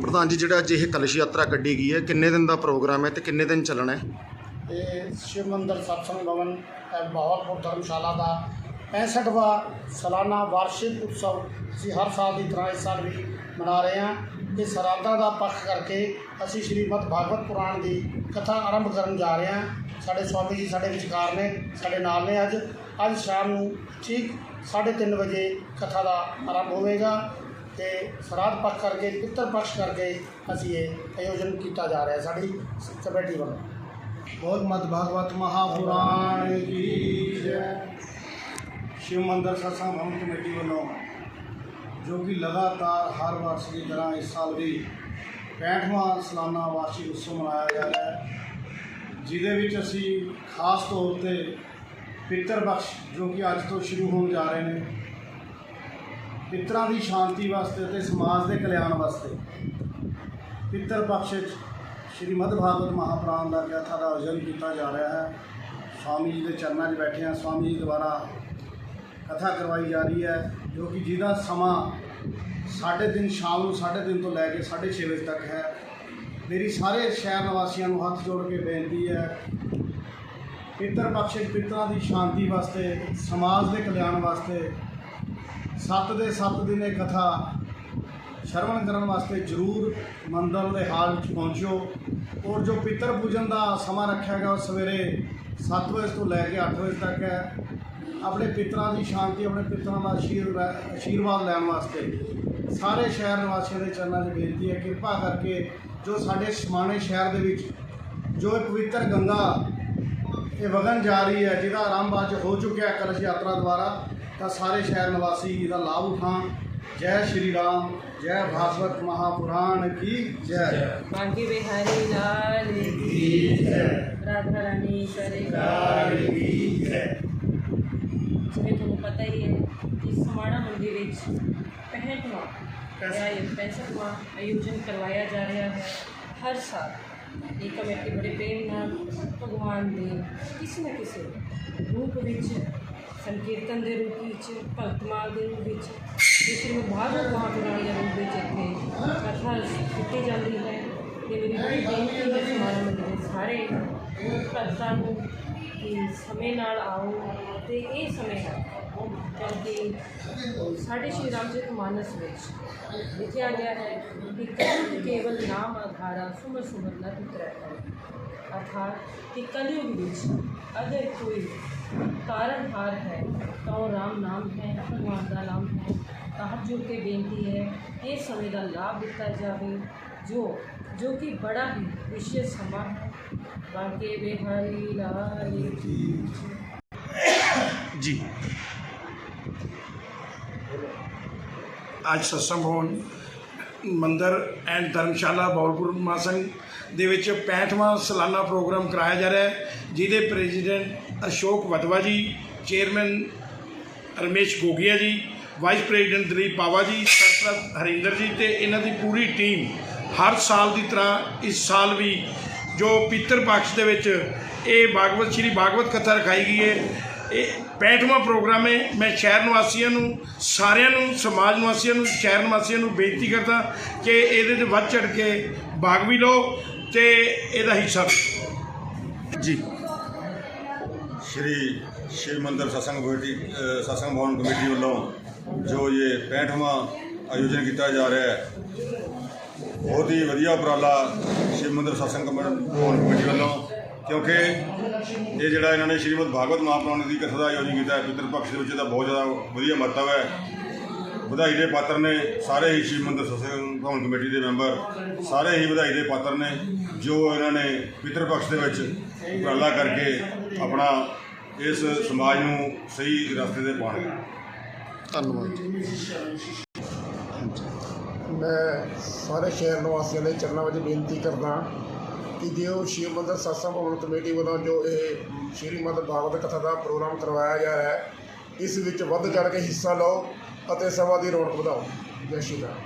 ਪ੍ਰਧਾਨ ਜੀ, ਜਿਹੜਾ ਅੱਜ ਇਹ ਕਲਸ਼ ਯਾਤਰਾ ਕੱਢੀ ਗਈ ਹੈ, ਕਿੰਨੇ ਦਿਨ ਦਾ ਪ੍ਰੋਗਰਾਮ ਹੈ ਤੇ ਕਿੰਨੇ ਦਿਨ ਚੱਲਣਾ ਹੈ? ਇਹ ਸ਼ਿਵ ਮੰਦਰ ਸਤਸੰਗ ਭਵਨ ਇਹ ਬਹਾਵਲਪੁਰ ਧਰਮਸ਼ਾਲਾ ਦਾ 65ਵਾਂ ਸਾਲਾਨਾ ਵਾਰਸ਼ਿਕ ਉਤਸਵ ਅਸੀਂ ਹਰ ਸਾਲ ਦੀ ਤਰ੍ਹਾਂ ਇਸ ਸਾਲ ਵੀ ਮਨਾ ਰਹੇ ਹਾਂ। ਇਹ ਸਰਾਧਾ ਦਾ ਪੱਖ ਕਰਕੇ ਅਸੀਂ ਸ਼੍ਰੀਮਦ ਭਾਗਵਤ ਪੁਰਾਣ ਦੀ ਕਥਾ ਆਰੰਭ ਕਰਨ ਜਾ ਰਹੇ ਹਾਂ। ਸਾਡੇ ਸਵਾਮੀ ਜੀ ਸਾਡੇ ਵਿਚਕਾਰ ਨੇ, ਸਾਡੇ ਨਾਲ ਨੇ ਅੱਜ। ਅੱਜ ਸ਼ਾਮ ਨੂੰ ਠੀਕ 3:30 ਵਜੇ ਕਥਾ ਦਾ ਆਰੰਭ ਹੋਵੇਗਾ। ਤੇ ਸਰਾਧ ਪੱਖ ਕਰਕੇ, ਪਿੱਤਰ ਪੱਖ ਕਰਕੇ ਅਸੀਂ ਇਹ ਆਯੋਜਨ ਕੀਤਾ ਜਾ ਰਿਹਾ ਸਾਡੀ ਕਮੇਟੀ ਵੱਲੋਂ। ਬਹੁਤ ਭਾਗਵਤ ਮਹਾਪੁਰਾਣ ਕੀ ਜੈ। ਸ਼ਿਵ ਮੰਦਰ ਸਤਸੰਗ ਭਵਨ ਕਮੇਟੀ ਵੱਲੋਂ, ਜੋ ਕਿ ਲਗਾਤਾਰ ਹਰ ਵਰਸ ਦੀ ਤਰ੍ਹਾਂ ਇਸ ਸਾਲ ਵੀ 65ਵਾਂ ਸਾਲਾਨਾ ਵਾਰਸ਼ਿਕ ਉਤਸਵ ਮਨਾਇਆ ਜਾ ਰਿਹਾ ਹੈ, ਜਿਹਦੇ ਵਿੱਚ ਅਸੀਂ ਖਾਸ ਤੌਰ ਤੇ ਪਿੱਤਰ ਬਖਸ਼ ਜੋ ਕਿ ਅੱਜ ਤੋਂ ਸ਼ੁਰੂ ਹੋਣ ਜਾ ਰਹੇ ਨੇ ਪਿੱਤਰਾਂ ਦੀ ਸ਼ਾਂਤੀ ਵਾਸਤੇ ਤੇ ਸਮਾਜ ਦੇ ਕਲਿਆਣ ਵਾਸਤੇ। ਪਿੱਤਰ ਪਕਸ਼ ਵਿੱਚ ਸ਼੍ਰੀਮਦ ਭਾਗਵਤ ਮਹਾਪੁਰਾਣ ਦਾ ਕਥਾ ਦਾ ਆਯੋਜਨ ਕੀਤਾ ਜਾ ਰਿਹਾ ਹੈ। ਸਵਾਮੀ ਜੀ ਦੇ ਚਰਨਾਂ 'ਚ ਬੈਠੇ ਹਾਂ। ਸਵਾਮੀ ਜੀ ਦੁਆਰਾ ਕਥਾ ਕਰਵਾਈ ਜਾ ਰਹੀ ਹੈ, ਜੋ ਕਿ ਜਿਹਦਾ ਸਮਾਂ ਸਾਢੇ ਦਿਨ ਸ਼ਾਮ ਨੂੰ ਸਾਢੇ ਦਿਨ ਤੋਂ ਲੈ ਕੇ 6:30 ਵਜੇ ਤੱਕ ਹੈ। ਮੇਰੀ ਸਾਰੇ ਸ਼ਹਿਰ ਨਿਵਾਸੀਆਂ ਨੂੰ ਹੱਥ ਜੋੜ ਕੇ ਬੇਨਤੀ ਹੈ, ਪਿੱਤਰ ਪਕਸ਼ ਪਿੱਤਰਾਂ ਦੀ ਸ਼ਾਂਤੀ ਵਾਸਤੇ, ਸਮਾਜ ਦੇ ਕਲਿਆਣ ਵਾਸਤੇ ਸੱਤ ਦੇ ਸੱਤ ਦਿਨ ਇਹ ਕਥਾ ਸ਼ਰਵਣ ਕਰਨ ਵਾਸਤੇ ਜਰੂਰ ਮੰਦਰ ਦੇ ਹਾਲ ਵਿੱਚ ਪਹੁੰਚਿਓ। ਔਰ ਜੋ ਪਿੱਤਰ ਪੂਜਨ ਦਾ ਸਮਾਂ ਰੱਖਿਆ ਗਿਆ ਉਹ ਸਵੇਰੇ 7 ਵਜੇ ਤੋਂ ਲੈ ਕੇ 8 ਵਜੇ ਤੱਕ ਹੈ। ਆਪਣੇ ਪਿੱਤਰਾਂ ਦੀ ਸ਼ਾਂਤੀ, ਆਪਣੇ ਪਿੱਤਰਾਂ ਦਾ ਆਸ਼ੀਰਵਾਦ ਆਸ਼ੀਰਵਾਦ ਲੈਣ ਵਾਸਤੇ। ਸਾਰੇ ਸ਼ਹਿਰ ਨਿਵਾਸੀਆਂ ਦੇ ਚਰਨਾਂ 'ਚ ਬੇਨਤੀ ਹੈ, ਕਿਰਪਾ ਕਰਕੇ ਜੋ ਸਾਡੇ ਸਮਾਣੇ ਸ਼ਹਿਰ ਦੇ ਵਿੱਚ ਜੋ ਇਹ ਪਵਿੱਤਰ ਗੰਗਾ ਇਹ ਵਗਨ ਜਾ ਰਹੀ ਹੈ, ਜਿਹਦਾ ਆਰੰਭ ਅੱਜ ਹੋ ਚੁੱਕਿਆ ਕਲਸ਼ ਯਾਤਰਾ ਦੁਆਰਾ ਤਾਂ ਸਾਰੇ ਸ਼ਹਿਰ ਨਿਵਾਸੀ ਇਹਦਾ ਲਾਭ ਉਠਾਉਣ ਜੈ ਸ਼੍ਰੀ ਰਾਮ ਜੈ ਭਾਗਵਤ ਮਹਾਪੁਰਾਣ ਕੀ ਜੈ बांकी बिहारी लाल की राधा रानी करेगा ਜਿਵੇਂ ਤੁਹਾਨੂੰ ਪਤਾ ਹੀ ਹੈ ਕਿ ਸਮਾਣਾ ਮੰਦਿਰ ਵਿੱਚ 65ਵਾਂ ਜਾਂ ਇਹ 65ਵਾਂ ਆਯੋਜਨ ਕਰਵਾਇਆ ਜਾ ਰਿਹਾ ਹੈ ਹਰ ਸਾਲ ਇਹ ਕਮੇਟੀ ਬੜੇ ਪ੍ਰੇਮ ਨਾਲ ਭਗਵਾਨ ਦੇ ਕਿਸੇ ਨਾ ਕਿਸੇ ਰੂਪ ਵਿੱਚ ਸੰਕੀਰਤਨ ਦੇ ਰੂਪ ਵਿੱਚ ਭਗਤਮਾਲ ਦੇ ਰੂਪ ਵਿੱਚ ਤੇ ਸ਼੍ਰੀਮਦ ਭਾਗਵਤ ਮਹਾਪੁਰਾਣ ਦੇ ਰੂਪ ਵਿੱਚ ਇੱਥੇ ਕਥਾ ਕੀਤੀ ਜਾਂਦੀ ਹੈ। ਤੇ ਮੇਰੀ ਬੜੀ ਬੇਨਤੀ ਹੈ ਸਮਾਣਾ ਮੰਦਿਰ ਸਾਰੇ ਭਗਤਾਂ ਨੂੰ ਕਿ ਸਮੇਂ ਨਾਲ ਆਓ ਤੇ ਇਹ ਸਮੇਂ ਹੈ ਕਿਉਂਕਿ ਸਾਡੇ ਸ਼੍ਰੀ ਰਾਮਚਰਿਤ ਮਾਨਸ ਵਿੱਚ ਲਿਖਿਆ ਗਿਆ ਹੈ ਕਿ ਕਲਯੁਗ ਕੇਵਲ ਨਾਮ ਆਧਾਰਾ ਸੁਮਰ ਸੁਮਰ ਨ ਪਿਤਰੈ ਅਰਥਾਤ ਕਿ ਕਲਯੁਗ ਵਿੱਚ ਅਗਰ ਕੋਈ ਤਾਰਨਹਾਰ ਹੈ ਤਾਂ ਉਹ ਰਾਮ ਨਾਮ ਹੈ ਭਗਵਾਨ ਦਾ ਨਾਮ ਹੈ ਤਾਂ ਹੱਥ ਕੇ ਬੇਨਤੀ ਹੈ ਕਿ ਇਸ ਸਮੇਂ ਦਾ ਲਾਭ ਦਿੱਤਾ ਜਾਵੇ ਜੋ ਜੋ ਕਿ ਬੜਾ ਹੀ ਵਿਸ਼ੇਸ਼ ਸਮਾਂ ਹੈ ਬਾਂਕੇ ਬਿਹਾਰੀ ਲਾਲ ਜੀ ਅੱਜ ਸਤਸੰਗ ਹੋਣ ਮੰਦਰ ਐਂਡ ਧਰਮਸ਼ਾਲਾ ਬੌਲਪੁਰ ਮਾਸੰਗ ਦੇ ਵਿੱਚ 65ਵਾਂ ਸਾਲਾਨਾ ਪ੍ਰੋਗਰਾਮ ਕਰਾਇਆ ਜਾ ਰਿਹਾ ਹੈ ਜਿਹਦੇ ਪ੍ਰੈਜ਼ੀਡੈਂਟ ਅਸ਼ੋਕ ਵਦਵਾ ਜੀ, ਚੇਅਰਮੈਨ ਰਮੇਸ਼ ਗੋਗਿਆ ਜੀ ਵਾਈਸ ਪ੍ਰੈਜ਼ੀਡੈਂਟ ਦਲੀਪ ਪਾਵਾ ਜੀ, ਸਰਪ੍ਰਸਤ ਹਰਿੰਦਰ ਜੀ ਤੇ ਇਹਨਾਂ ਦੀ ਪੂਰੀ ਟੀਮ ਹਰ ਸਾਲ ਦੀ ਤਰ੍ਹਾਂ ਇਸ ਸਾਲ ਵੀ ਜੋ ਪਿੱਤਰ ਪਕਸ਼ ਦੇ ਵਿੱਚ ਇਹ ਭਾਗਵਤ ਸ਼੍ਰੀ ਭਾਗਵਤ ਕਥਾ ਰਖਾਈ ਗਈ ਹੈ। ਇਹ 65ਵਾਂ ਪ੍ਰੋਗਰਾਮ ਹੈ। ਮੈਂ ਸ਼ਹਿਰ ਨਿਵਾਸੀਆਂ ਨੂੰ, ਸਾਰਿਆਂ ਨੂੰ, ਸਮਾਜ ਨਿਵਾਸੀਆਂ ਨੂੰ, ਸ਼ਹਿਰ ਨਿਵਾਸੀਆਂ ਨੂੰ ਬੇਨਤੀ ਕਰਦਾ ਕਿ ਇਹਦੇ 'ਤੇ ਵੱਧ ਚੜ ਕੇ ਭਾਗ ਵੀ ਲਓ ਤੇ ਇਹਦਾ ਹਿੱਸਾ ਲਓ। ਜੀ। ਸ਼੍ਰੀ ਸ਼ਿਵ ਮੰਦਰ ਸਤਸੰਗ ਕਮੇਟੀ ਸਤਸੰਗ ਭਵਨ ਕਮੇਟੀ ਵੱਲੋਂ ਜੋ ਇਹ 65ਵਾਂ ਆਯੋਜਨ ਕੀਤਾ ਜਾ ਰਿਹਾ ਹੈ, ਬਹੁਤ ਹੀ ਵਧੀਆ ਉਪਰਾਲਾ ਸ਼ਿਵ ਮੰਦਰ ਸਤਸੰਗ ਭਵਨ ਕਮੇਟੀ ਵੱਲੋਂ, ਕਿਉਂਕਿ ਇਹ ਜਿਹੜਾ ਇਹਨਾਂ ਨੇ ਸ਼੍ਰੀਮਦ ਭਾਗਵਤ ਮਹਾਪੁਰਾਣ ਦੀ ਕਥਾ ਦਾ ਆਯੋਜਨ ਕੀਤਾ ਹੈ, ਪਿਤਰ ਪਕਸ਼ ਦੇ ਵਿੱਚ ਦਾ ਬਹੁਤ ਜ਼ਿਆਦਾ ਵਧੀਆ ਮਹੱਤਵ ਹੈ। ਵਧਾਈ ਦੇ ਪਾਤਰ ਨੇ, ਸਾਰੇ ਹੀ ਸ਼ਿਵ ਮੰਦਰ ਸਤਸੰਗ ਭਵਨ ਕਮੇਟੀ ਦੇ ਮੈਂਬਰ, ਸਾਰੇ ਹੀ ਵਧਾਈ ਦੇ ਪਾਤਰ ਨੇ, ਜੋ ਇਹਨਾਂ ਨੇ ਪਿਤਰ ਪਕਸ਼ ਦੇ ਵਿੱਚ ਉਪਰਾਲਾ ਕਰਕੇ ਆਪਣਾ ਇਸ ਸਮਾਜ ਨੂੰ ਸਹੀ ਰਸਤੇ ਤੇ ਪਾਉਣਗੇ ਧੰਨਵਾਦ ਮੈਂ ਸਾਰੇ ਸ਼ਹਿਰ ਨਿਵਾਸੀਆਂ ਦੇ ਚਰਨਾਂ ਵਿੱਚ ਬੇਨਤੀ ਕਰਦਾ ਕਿ ਜੋ ਸ਼ਿਵ ਮੰਦਰ ਸਤਸੰਗ ਭਵਨ ਕਮੇਟੀ ਵੱਲੋਂ ਜੋ ਇਹ ਸ਼੍ਰੀਮਦ ਭਾਗਵਤ ਕਥਾ ਦਾ ਪ੍ਰੋਗਰਾਮ ਕਰਵਾਇਆ ਜਾ ਰਿਹਾ ਹੈ, ਇਸ ਵਿੱਚ ਵੱਧ ਚੜ ਕੇ ਹਿੱਸਾ ਲਓ। ਅਤੇ ਸਭਾ ਦੀ ਰੌਣਕ ਵਧਾਓ। ਜੈ ਸ਼੍ਰੀ ਰਾਮ